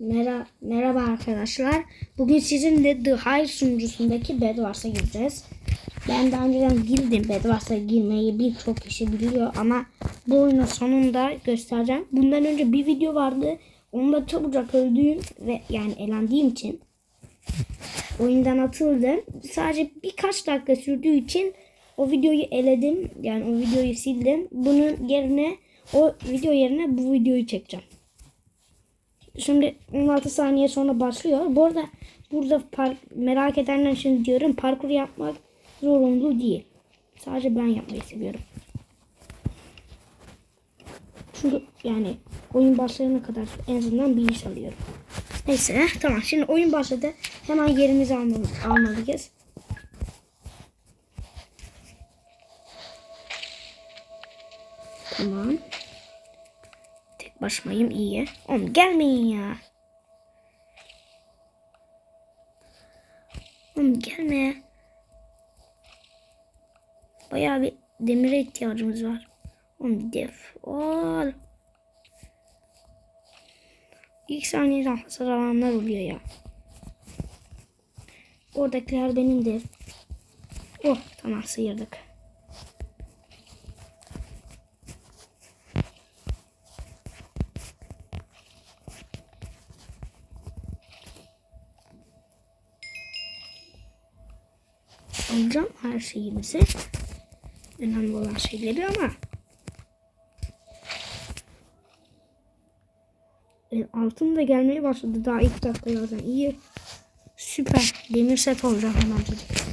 Merhaba, merhaba arkadaşlar. Bugün sizinle The High sunucusundaki Bedwars'a gireceğiz. Ben daha önceden girdim. Bedwars'a girmeyi birçok kişi biliyor ama bu oyunun sonunda göstereceğim. Bundan önce bir video vardı. Onda çabucak öldüğüm ve yani elendiğim için oyundan atıldım. Sadece birkaç dakika sürdüğü için o videoyu eledim. Yani o videoyu sildim. Bunun yerine o video yerine bu videoyu çekeceğim. Şimdi 16 saniye sonra başlıyor. Bu arada burada park, merak edenler için diyorum parkur yapmak zorunlu değil. Sadece ben yapmayı seviyorum. Çünkü yani oyun başlayana kadar en azından bir iş alıyorum. Neyse tamam şimdi oyun başladı. Hemen yerimizi almalı, almalıyız. Tamam. Tek başımayım iyi. Oğlum gelmeyin ya. Oğlum gelme. Bayağı bir demire ihtiyacımız var. Oğlum def. Ol. İlk saniyeden hasar alanlar oluyor ya. Oradakiler benim de. Oh tamam sıyırdık. Alacağım her şeyimizi. Önemli olan şeyleri ama e, altın da gelmeye başladı. Daha ilk dakikalardan iyi. Süper. Demir set olacak hemen dedik.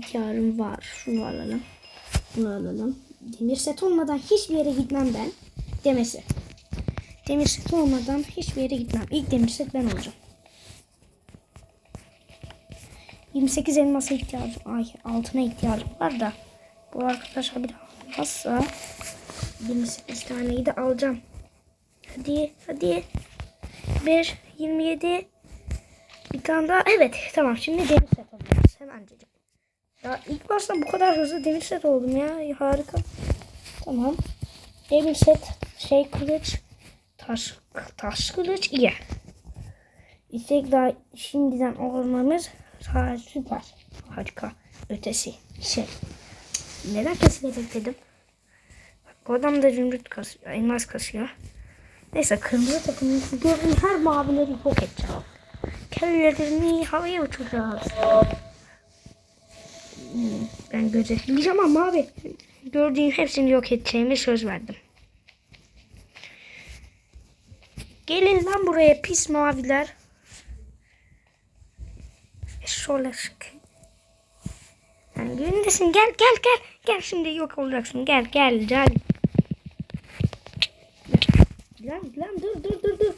Karım var. Şunu alalım. Bunu alalım. Demir set olmadan hiçbir yere gitmem ben. Demesi. Demir set olmadan hiçbir yere gitmem. İlk demir set ben olacağım. 28 elmasa ihtiyacım, ay altına ihtiyacım var da bu arkadaşa bir almazsa 28 taneyi de alacağım. Hadi hadi. 1 27 bir tane daha. Evet tamam şimdi demir set alıyoruz. Hemencecik. Ya ilk başta bu kadar hızlı demir set oldum ya. Harika. Tamam. Demir set şey kılıç taş taş kılıç iyi. İstek daha şimdiden olmamız süper. Harika. Ötesi. Şey. Neden kesile bekledim? Bak, adam da zümrüt kasıyor. Elmas kasıyor. Neyse kırmızı takımın gördüğüm her mavileri yok edeceğim kellerini havaya uçuracağız. Ben gözetleyeceğim ama abi gördüğün hepsini yok edeceğimi söz verdim. Gelin lan buraya pis maviler. Şöyle sık. Yani gündesin gel gel gel. Gel şimdi yok olacaksın. Gel gel gel. Lan lan dur dur dur dur.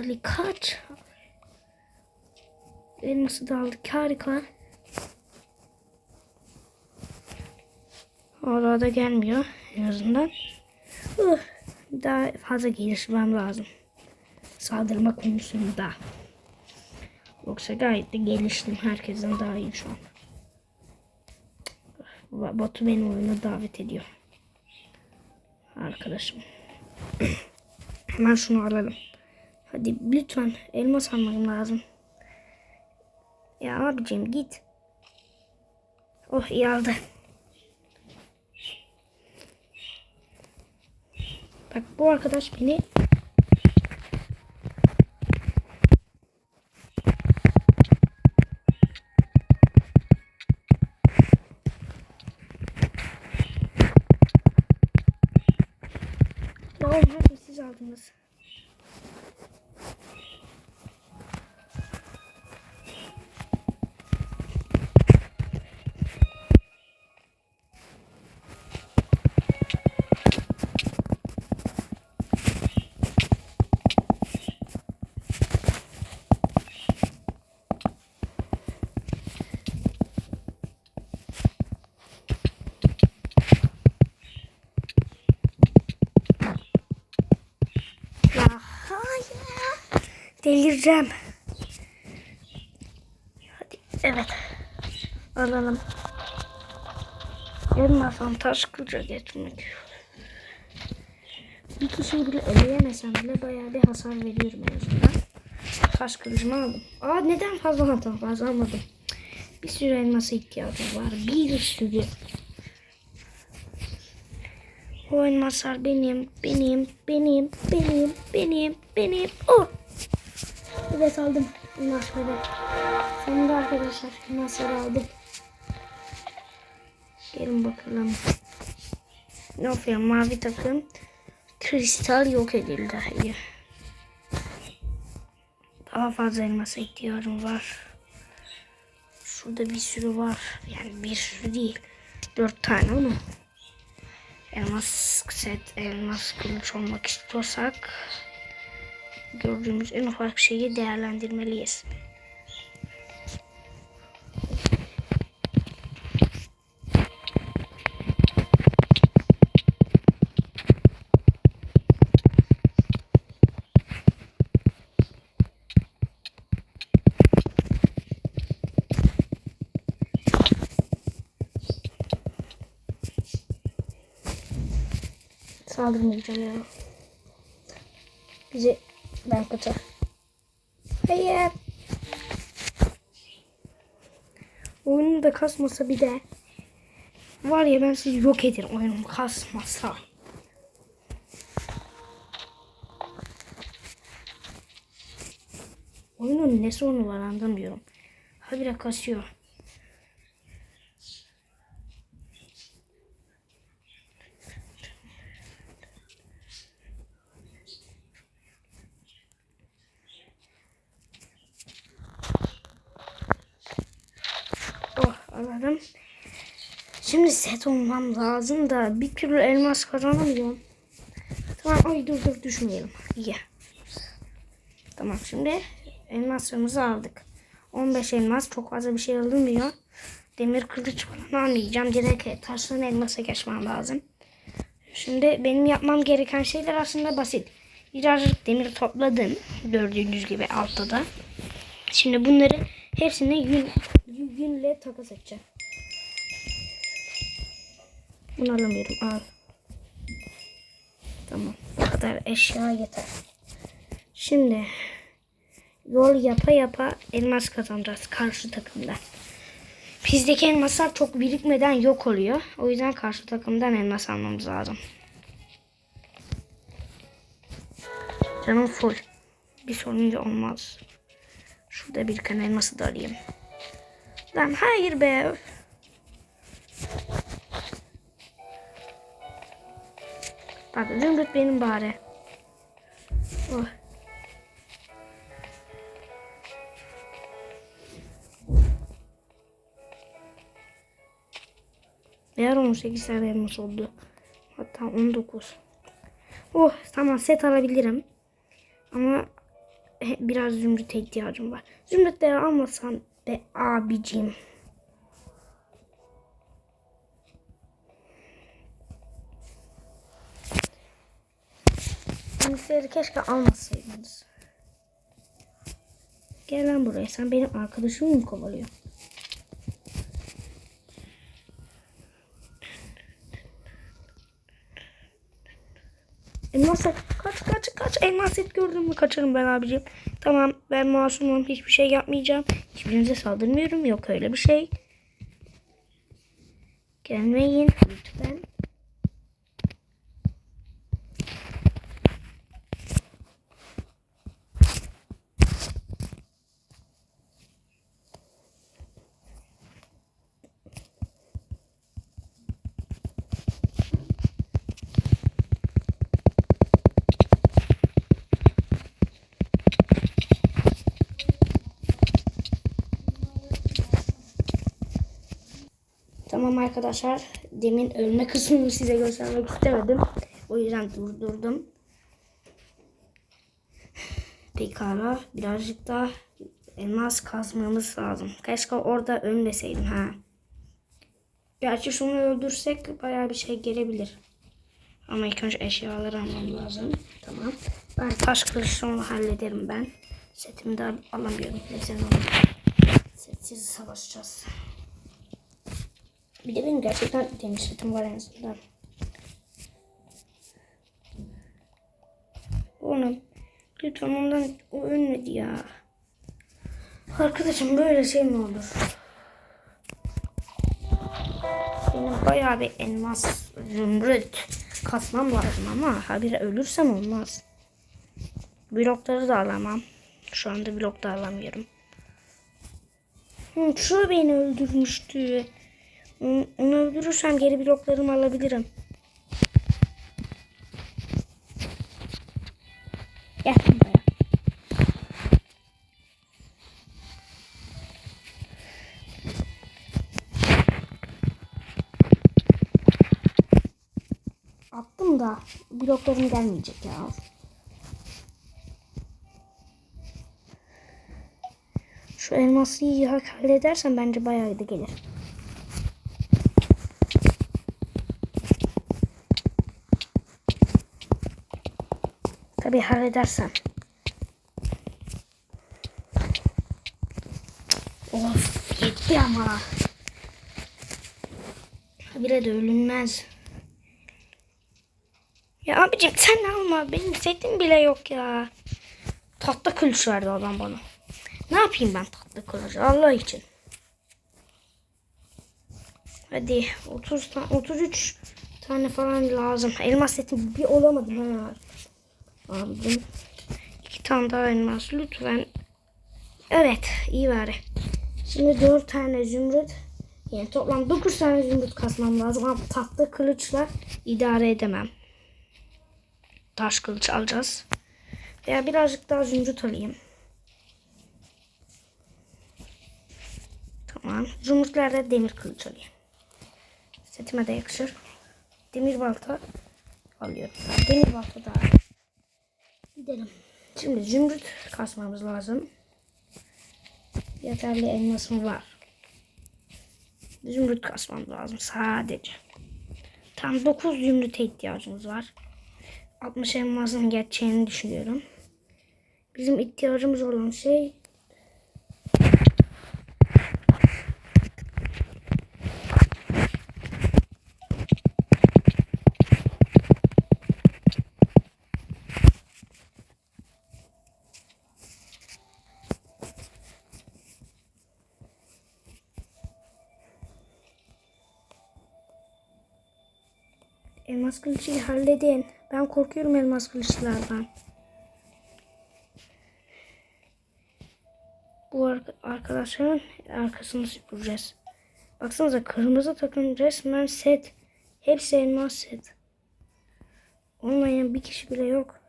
Ali kaç. Elması da aldık harika. Hala da gelmiyor en azından. Uh, daha fazla gelişmem lazım. Saldırma konusunda. Yoksa gayet de geliştim. Herkesten daha iyi şu an. Batu beni oyuna davet ediyor. Arkadaşım. Hemen şunu alalım. Hadi lütfen elmas almam lazım. Ya abicim git. Oh iyi aldı. Bak bu arkadaş beni Ya oğlum hadi siz aldınız. Delireceğim. Hadi evet. Alalım. Elmasdan taş kılıca geçmek. Bir kişiyi bile eleyemesem bile bayağı bir hasar veriyorum en azından. Taş kılıcımı aldım. Aa neden fazla hata fazla almadım. Bir sürü elmasa ihtiyacım var. Bir sürü. O elmaslar benim, benim, benim, benim, benim, benim. Oh! Evet aldım elmasları. Sonunda arkadaşlar elmasları aldım. Gelin bakalım. Ne yapıyor mavi takım? Kristal yok edildi. İyi. Daha fazla elmasa ihtiyacım var. Şurada bir sürü var. Yani bir sürü değil. Dört tane ama. Elmas set, elmas kılıç olmak istiyorsak gördüğümüz en ufak şeyi değerlendirmeliyiz. Saldırmayacağım ya. Bizi ben kaçar. Hayır. Oyunu da kasmasa bir de var ya ben sizi yok ederim oyunum kasmasa. Oyunun ne sorunu var anlamıyorum. Habire kasıyor. Anladım. Şimdi set olmam lazım da bir türlü elmas kazanamıyorum. Tamam ay dur dur düşmeyelim. İyi. Tamam şimdi elmaslarımızı aldık. 15 elmas çok fazla bir şey alınmıyor. Demir kılıç falan almayacağım. Direkt taşların elmasa geçmem lazım. Şimdi benim yapmam gereken şeyler aslında basit. Birazcık demir topladım. Gördüğünüz gibi altta da. Şimdi bunları hepsini yün, yünle takas edeceğim. Bunu alamıyorum. Al. Tamam. Bu kadar eşya yeter. Şimdi yol yapa yapa elmas kazanacağız karşı takımda. Bizdeki elmaslar çok birikmeden yok oluyor. O yüzden karşı takımdan elmas almamız lazım. Canım full. Bir sorunca olmaz. Şurada bir kan elması da alayım. Lan hayır be. Bak zümrüt benim bari. Oh. Eğer 18 tane oldu. Hatta 19. Oh tamam set alabilirim. Ama biraz zümrüte ihtiyacım var. Zümrütleri almasam be abicim. Zümrütleri keşke almasaydınız. Gel lan buraya. Sen benim arkadaşımı mı kovalıyorsun? Elmas et. Kaç kaç kaç. Elmas et gördün mü? Kaçarım ben abicim. Tamam ben masumum. Hiçbir şey yapmayacağım. Hiçbirinize saldırmıyorum. Yok öyle bir şey. Gelmeyin lütfen. Tamam arkadaşlar. Demin ölme kısmını size göstermek istemedim. O yüzden durdurdum. Pekala birazcık daha elmas kazmamız lazım. Keşke orada ölmeseydim ha. Gerçi şunu öldürsek bayağı bir şey gelebilir. Ama ilk önce eşyaları almam lazım. Tamam. Ben taş kılıçla hallederim ben. Setimi de alamıyorum. Neyse ne olur. Setsiz savaşacağız. Bir de benim gerçekten demir setim var en azından. Oğlum lütfen ondan o ölmedi ya. Arkadaşım böyle şey mi olur? Benim bayağı bir elmas zümrüt kasmam lazım ama habire ölürsem olmaz. Blokları da alamam. Şu anda blok da alamıyorum. Hı, şu beni öldürmüştü. Onu öldürürsem geri bloklarımı alabilirim. Gel buraya. Attım da bloklarım gelmeyecek ya. Şu elması iyi halledersem bence bayağı da gelir. Tabii halledersem. Of yetti ama. Habire de ölünmez. Ya abicim sen alma. Benim setim bile yok ya. Tatlı kılıç verdi adam bana. Ne yapayım ben tatlı kılıcı Allah için. Hadi 30 tane 33 tane falan lazım. Elmas setim bir olamadım ha. Abicim. iki tane daha elmas lütfen. Evet iyi bari. Şimdi 4 tane zümrüt. Yani toplam 9 tane zümrüt kasmam lazım ama tatlı kılıçla idare edemem. Taş kılıç alacağız. Veya birazcık daha zümrüt alayım. Tamam. Zümrütlerde demir kılıç alayım. Setime de yakışır. Demir balta alıyorum. Demir balta da Gidelim. Şimdi zümrüt kasmamız lazım. Yeterli elmasım var. Zümrüt kasmam lazım sadece. Tam 9 zümrüte ihtiyacımız var. 60 elmasın geçeceğini düşünüyorum. Bizim ihtiyacımız olan şey Elmas kılıcıyla halledin. Ben korkuyorum elmas kılıçlardan. Bu arkadaşların arkasını süpüreceğiz. Baksanıza kırmızı takım resmen set. Hepsi elmas set. Olmayan bir kişi bile yok.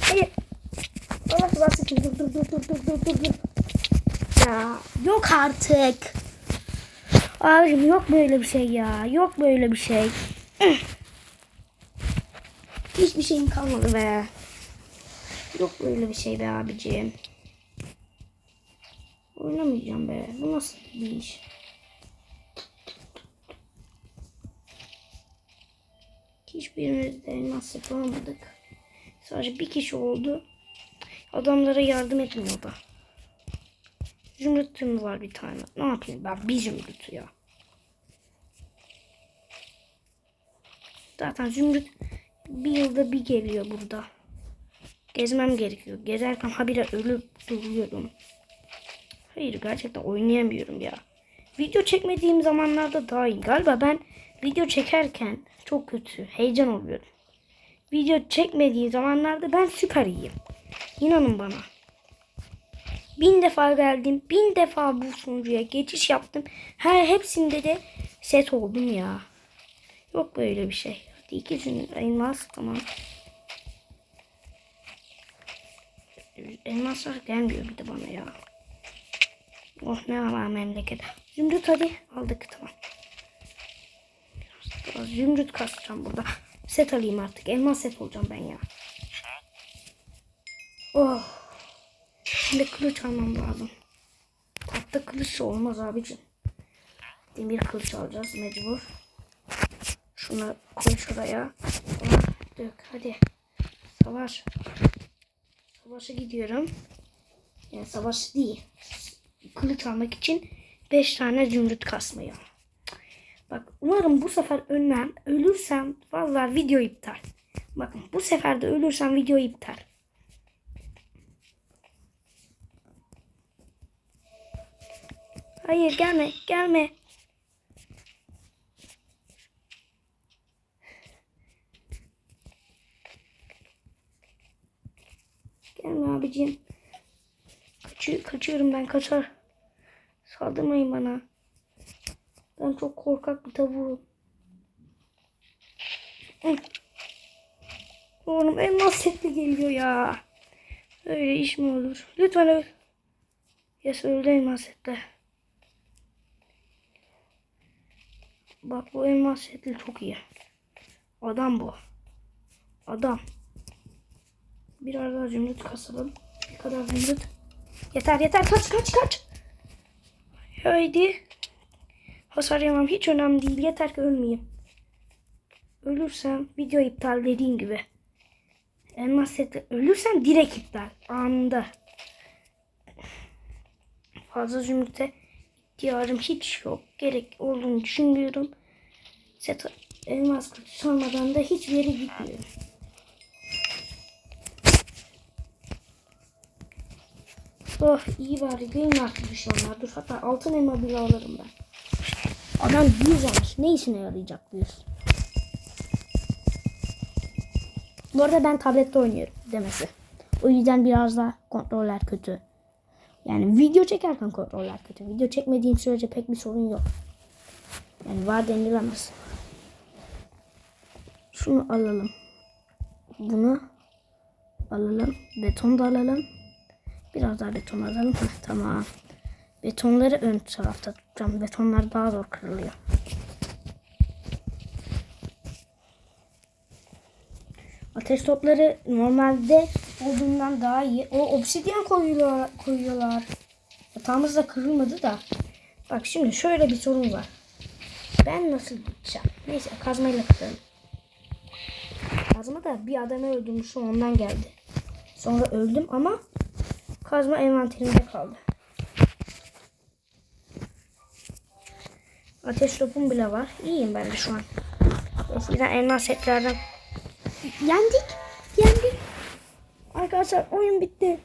Hayır. Allah razı olsun. Dur dur dur dur dur dur. Ya yok artık. Abicim yok böyle bir şey ya. Yok böyle bir şey. Hiçbir şeyim kalmadı be. Yok böyle bir şey be abicim. Oynamayacağım be. Bu nasıl bir iş? Hiçbirimiz de elmas yapamadık. Sadece bir kişi oldu. Adamlara yardım etmiyor da. Zümrütüm var bir tane. Ne yapayım ben bir zümrüt ya. Zaten zümrüt bir yılda bir geliyor burada. Gezmem gerekiyor. Gezerken habire ölüp duruyorum. Hayır gerçekten oynayamıyorum ya. Video çekmediğim zamanlarda daha iyi. Galiba ben video çekerken çok kötü. Heyecan oluyorum. Video çekmediği zamanlarda ben süper iyiyim. İnanın bana. Bin defa geldim. Bin defa bu sunucuya geçiş yaptım. Her hepsinde de set oldum ya. Yok böyle bir şey. Hadi iki gün elmas tamam. Elmaslar gelmiyor bir de bana ya. Oh ne var memleket. Zümrüt hadi aldık tamam. Biraz zümrüt kasacağım burada. Set alayım artık. Elmas set olacağım ben ya. Oh. Şimdi kılıç almam lazım. Tahta kılıç olmaz abicim. Demir kılıç alacağız mecbur. Şunu koy şuraya. Ona dök hadi. Savaş. Savaşa gidiyorum. Yani savaş değil. Kılıç almak için 5 tane zümrüt kasmaya. Bak umarım bu sefer ölmem. Ölürsem vallahi video iptal. Bakın bu sefer de ölürsem video iptal. Hayır gelme gelme. Gelme abicim. Kaçı, kaçıyorum ben kaçar. Saldırmayın bana. Ben çok korkak bir tavuğum. Oğlum elmas setli geliyor ya. Öyle iş mi olur? Lütfen öl. Yes öldü elmas Bak bu elmas setli çok iyi. Adam bu. Adam. Biraz daha zümrüt kasalım. Bir kadar zümrüt. Yeter yeter kaç kaç kaç. Haydi. Hasar yemem hiç önemli değil. Yeter ki ölmeyeyim. Ölürsem video iptal dediğin gibi. Elmas seti ölürsem direkt iptal. Anında. Fazla zümrüte ihtiyacım hiç yok. Gerek olduğunu düşünmüyorum. Set elmas kutu sormadan da hiçbir yere gitmiyorum. Oh iyi bari benim artık düşmanlar. Dur hatta altın elma bile alırım ben. Adam yüz almış. Ne işine yarayacak yüz? Bu arada ben tablette oynuyorum demesi. O yüzden biraz da kontroller kötü. Yani video çekerken kontroller kötü. Video çekmediğim sürece pek bir sorun yok. Yani var denilemez. Şunu alalım. Bunu alalım. Beton da alalım. Biraz daha beton alalım. Heh, tamam. Betonları ön tarafta tutacağım. Betonlar daha zor kırılıyor. Ateş topları normalde olduğundan daha iyi. O obsidyen koyuyorlar. koyuyorlar. Yatağımız da kırılmadı da. Bak şimdi şöyle bir sorun var. Ben nasıl gideceğim? Neyse kazmayla kırarım. Kazma da bir adamı öldürmüşüm ondan geldi. Sonra öldüm ama kazma envanterimde kaldı. Ateş topum bile var. İyiyim ben de şu an. Eskiden elmas setlerden Yendik. Yendik. Arkadaşlar oyun bitti.